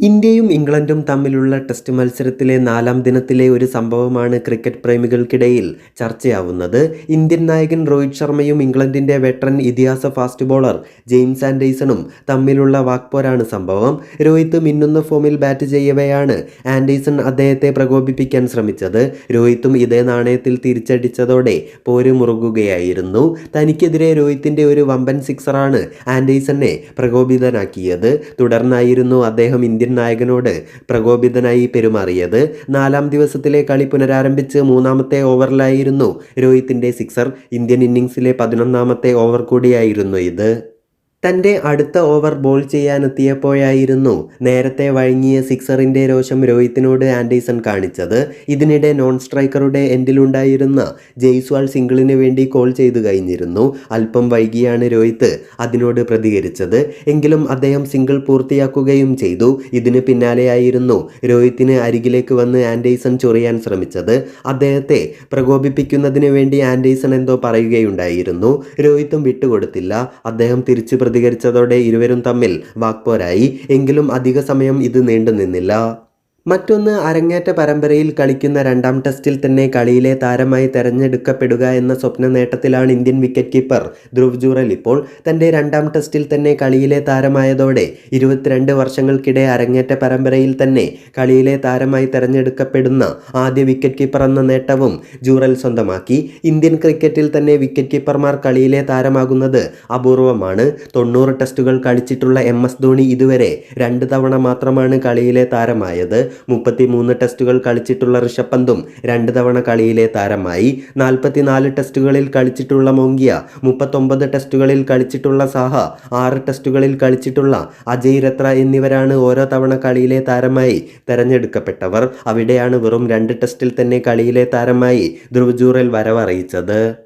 ഇന്ത്യയും ഇംഗ്ലണ്ടും തമ്മിലുള്ള ടെസ്റ്റ് മത്സരത്തിലെ നാലാം ദിനത്തിലെ ഒരു സംഭവമാണ് ക്രിക്കറ്റ് പ്രേമികൾക്കിടയിൽ ചർച്ചയാവുന്നത്. ഇന്ത്യൻ നായകൻ രോഹിത് ശർമ്മയും ഇംഗ്ലണ്ടിന്റെ വെറ്ററൻ ഇതിഹാസ ഫാസ്റ്റ് ബോളർ ജെയിംസ് ആൻഡേഴ്സണും തമ്മിലുള്ള വാക്പോരാണ് സംഭവം. രോഹിത് മിന്നുന്ന ഫോമിൽ ബാറ്റ് ചെയ്യവെയാണ് ആൻഡേഴ്സൺ അദ്ദേഹത്തെ പ്രകോപിപ്പിക്കാൻ ശ്രമിച്ചത്. രോഹിത്തും ഇതേ നാണയത്തിൽ തിരിച്ചടിച്ചതോടെ പോര് മുറുകുകയായിരുന്നു. തനിക്കെതിരെ രോഹിത്തിന്റെ ഒരു വമ്പൻ സിക്സറാണ് ആൻഡേഴ്സണെ പ്രകോപിതനാക്കിയത്. തുടർന്നായിരുന്നു അദ്ദേഹം ഇന്ത്യൻ നായകനോട് പ്രകോപിതനായി പെരുമാറിയത്. നാലാം ദിവസത്തിലെ കളി പുനരാരംഭിച്ച് മൂന്നാമത്തെ ഓവറിലായിരുന്നു രോഹിത്തിന്റെ സിക്സർ. ഇന്ത്യൻ ഇന്നിംഗ്സിലെ പതിനൊന്നാമത്തെ ഓവർ കൂടിയായിരുന്നു ഇത്. തന്റെ അടുത്ത ഓവർ ബോൾ ചെയ്യാനെത്തിയപ്പോഴായിരുന്നു നേരത്തെ വഴങ്ങിയ സിക്സറിന്റെ രോഷം രോഹിത്തിനോട് ആൻഡേഴ്സൺ കാണിച്ചത്. ഇതിനിടെ നോൺ സ്ട്രൈക്കറുടെ എൻഡിലുണ്ടായിരുന്ന ജയ്സ്വാൾ സിംഗിളിന് വേണ്ടി കോൾ ചെയ്തു കഴിഞ്ഞിരുന്നു. അല്പം വൈകിയാണ് രോഹിത്ത് അതിനോട് പ്രതികരിച്ചത്. എങ്കിലും അദ്ദേഹം സിംഗിൾ പൂർത്തിയാക്കുകയും ചെയ്തു. ഇതിന് പിന്നാലെയായിരുന്നു രോഹിത്തിന് അരികിലേക്ക് വന്ന് ആൻഡേഴ്സൺ ചൊറിയാൻ ശ്രമിച്ചത്. അദ്ദേഹത്തെ പ്രകോപിപ്പിക്കുന്നതിന് വേണ്ടി ആൻഡേഴ്സൺ എന്തോ പറയുകയുണ്ടായിരുന്നു. രോഹിത്തും വിട്ടുകൊടുത്തില്ല. അദ്ദേഹം തിരിച്ചു പ്രതികരിച്ചതോടെ ഇരുവരും തമ്മിൽ വാക്പോരായി. എങ്കിലും അധിക സമയം ഇത് നീണ്ടുനിന്നില്ല. മറ്റൊന്ന് അരങ്ങേറ്റ പരമ്പരയിൽ കളിക്കുന്ന രണ്ടാം ടെസ്റ്റിൽ തന്നെ കളിയിലെ താരമായി തെരഞ്ഞെടുക്കപ്പെടുക എന്ന സ്വപ്ന നേട്ടത്തിലാണ് Indian wicket keeper Dhruv Jurel. ഇപ്പോൾ തന്റെ രണ്ടാം ടെസ്റ്റിൽ തന്നെ കളിയിലെ താരമായതോടെ ഇരുപത്തിരണ്ട് വർഷങ്ങൾക്കിടെ അരങ്ങേറ്റ പരമ്പരയിൽ തന്നെ കളിയിലെ താരമായി തെരഞ്ഞെടുക്കപ്പെടുന്ന ആദ്യ വിക്കറ്റ് കീപ്പർ എന്ന നേട്ടവും ജൂറൽ സ്വന്തമാക്കി. ഇന്ത്യൻ ക്രിക്കറ്റിൽ തന്നെ വിക്കറ്റ് കീപ്പർമാർ കളിയിലെ താരമാകുന്നത് അപൂർവമാണ്. തൊണ്ണൂറ് ടെസ്റ്റുകൾ കളിച്ചിട്ടുള്ള എം എസ് ധോണി ഇതുവരെ രണ്ട് തവണ മാത്രമാണ് കളിയിലെ താരമായത്. മുപ്പത്തിമൂന്ന് ടെസ്റ്റുകൾ കളിച്ചിട്ടുള്ള ഋഷഭ് പന്തും രണ്ട് തവണ കളിയിലെ താരമായി. നാൽപ്പത്തിനാല് ടെസ്റ്റുകളിൽ കളിച്ചിട്ടുള്ള മോങ്കിയ മുപ്പത്തൊമ്പത് ടെസ്റ്റുകളിൽ കളിച്ചിട്ടുള്ള സാഹ ആറ് ടെസ്റ്റുകളിൽ കളിച്ചിട്ടുള്ള അജയ് രത്ര എന്നിവരാണ് ഓരോ തവണ കളിയിലെ താരമായി തെരഞ്ഞെടുക്കപ്പെട്ടവർ. അവിടെയാണ് വെറും രണ്ട് ടെസ്റ്റിൽ തന്നെ കളിയിലെ താരമായി ധ്രുവ് ജൂറൽ വരവറിയിച്ചത്.